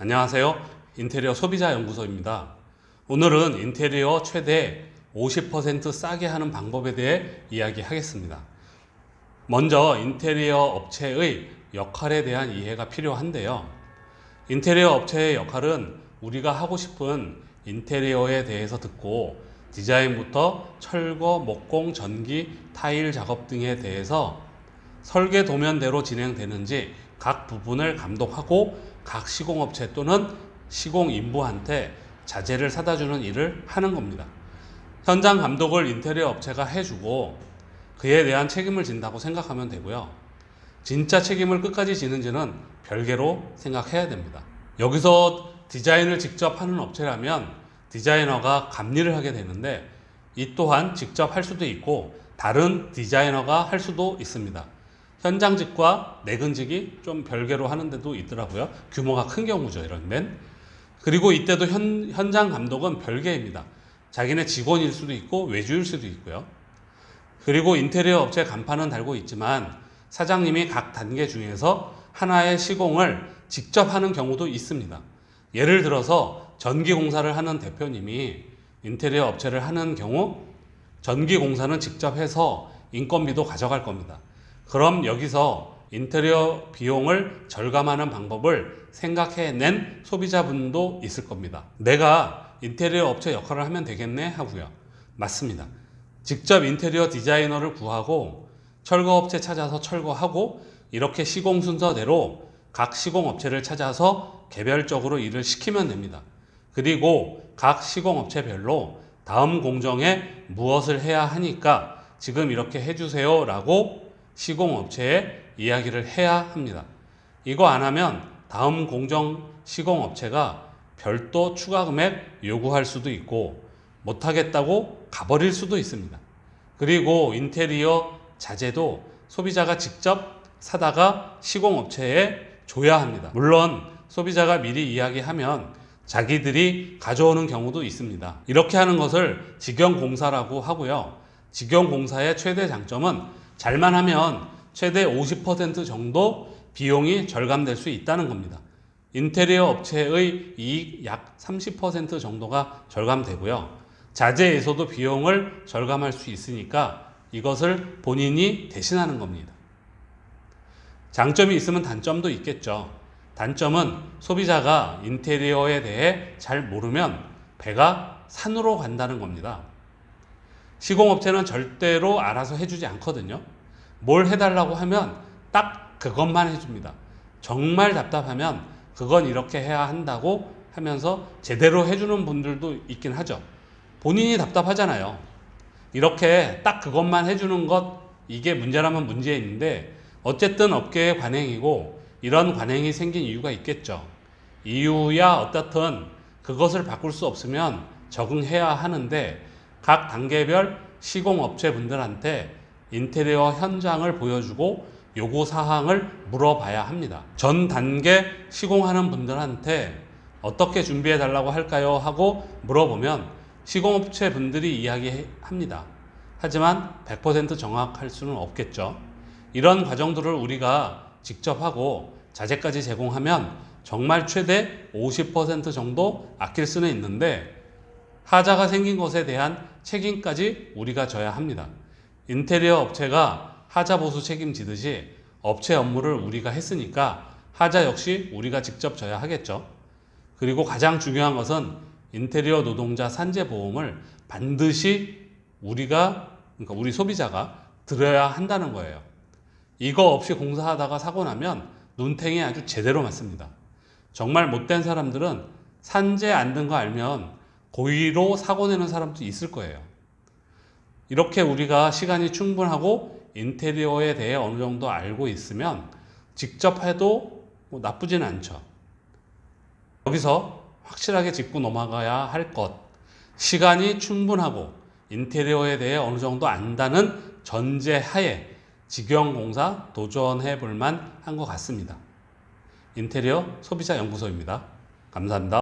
안녕하세요. 인테리어 소비자 연구소입니다. 오늘은 인테리어 최대 50% 싸게 하는 방법에 대해 이야기하겠습니다. 먼저 인테리어 업체의 역할에 대한 이해가 필요한데요. 인테리어 업체의 역할은 우리가 하고 싶은 인테리어에 대해서 듣고 디자인부터 철거, 목공, 전기, 타일 작업 등에 대해서 설계 도면대로 진행되는지 각 부분을 감독하고 각 시공업체 또는 시공 인부한테 자재를 사다 주는 일을 하는 겁니다. 현장 감독을 인테리어 업체가 해주고 그에 대한 책임을 진다고 생각하면 되고요. 진짜 책임을 끝까지 지는지는 별개로 생각해야 됩니다. 여기서 디자인을 직접 하는 업체라면 디자이너가 감리를 하게 되는데 이 또한 직접 할 수도 있고 다른 디자이너가 할 수도 있습니다. 현장직과 내근직이 좀 별개로 하는 데도 있더라고요. 규모가 큰 경우죠, 이런 데는. 그리고 이때도 현, 현장 감독은 별개입니다. 자기네 직원일 수도 있고 외주일 수도 있고요. 그리고 인테리어 업체 간판은 달고 있지만 사장님이 각 단계 중에서 하나의 시공을 직접 하는 경우도 있습니다. 예를 들어서 전기 공사를 하는 대표님이 인테리어 업체를 하는 경우 전기 공사는 직접 해서 인건비도 가져갈 겁니다. 그럼 여기서 인테리어 비용을 절감하는 방법을 생각해낸 소비자분도 있을 겁니다. 내가 인테리어 업체 역할을 하면 되겠네 하고요. 맞습니다. 직접 인테리어 디자이너를 구하고 철거업체 찾아서 철거하고 이렇게 시공 순서대로 각 시공업체를 찾아서 개별적으로 일을 시키면 됩니다. 그리고 각 시공업체별로 다음 공정에 무엇을 해야 하니까 지금 이렇게 해주세요 라고 시공업체에 이야기를 해야 합니다. 이거 안 하면 다음 공정 시공업체가 별도 추가 금액 요구할 수도 있고 못하겠다고 가버릴 수도 있습니다. 그리고 인테리어 자재도 소비자가 직접 사다가 시공업체에 줘야 합니다. 물론 소비자가 미리 이야기하면 자기들이 가져오는 경우도 있습니다. 이렇게 하는 것을 직영공사라고 하고요. 직영공사의 최대 장점은 잘만 하면 최대 50% 정도 비용이 절감될 수 있다는 겁니다. 인테리어 업체의 이익 약 30% 정도가 절감되고요. 자재에서도 비용을 절감할 수 있으니까 이것을 본인이 대신하는 겁니다. 장점이 있으면 단점도 있겠죠. 단점은 소비자가 인테리어에 대해 잘 모르면 배가 산으로 간다는 겁니다. 시공업체는 절대로 알아서 해주지 않거든요. 뭘 해달라고 하면 딱 그것만 해줍니다. 정말 답답하면 그건 이렇게 해야 한다고 하면서 제대로 해주는 분들도 있긴 하죠. 본인이 답답하잖아요. 이렇게 딱 그것만 해주는 것, 이게 문제라면 문제인데, 어쨌든 업계의 관행이고, 이런 관행이 생긴 이유가 있겠죠. 이유야 어떻든 그것을 바꿀 수 없으면 적응해야 하는데, 각 단계별 시공업체 분들한테 인테리어 현장을 보여주고 요구 사항을 물어봐야 합니다. 전 단계 시공하는 분들한테 어떻게 준비해 달라고 할까요? 하고 물어보면 시공업체 분들이 이야기합니다. 하지만 100% 정확할 수는 없겠죠. 이런 과정들을 우리가 직접 하고 자재까지 제공하면 정말 최대 50% 정도 아낄 수는 있는데 하자가 생긴 것에 대한 책임까지 우리가 져야 합니다. 인테리어 업체가 하자 보수 책임지듯이 업체 업무를 우리가 했으니까 하자 역시 우리가 직접 져야 하겠죠. 그리고 가장 중요한 것은 인테리어 노동자 산재 보험을 반드시 우리가 그러니까 우리 소비자가 들어야 한다는 거예요. 이거 없이 공사하다가 사고 나면 눈탱이 아주 제대로 맞습니다. 정말 못된 사람들은 산재 안 든 거 알면 고의로 사고 내는 사람도 있을 거예요. 이렇게 우리가 시간이 충분하고 인테리어에 대해 어느 정도 알고 있으면 직접 해도 뭐 나쁘지는 않죠. 여기서 확실하게 짚고 넘어가야 할 것. 시간이 충분하고 인테리어에 대해 어느 정도 안다는 전제하에 직영공사 도전해 볼 만 한 것 같습니다. 인테리어 소비자 연구소입니다. 감사합니다.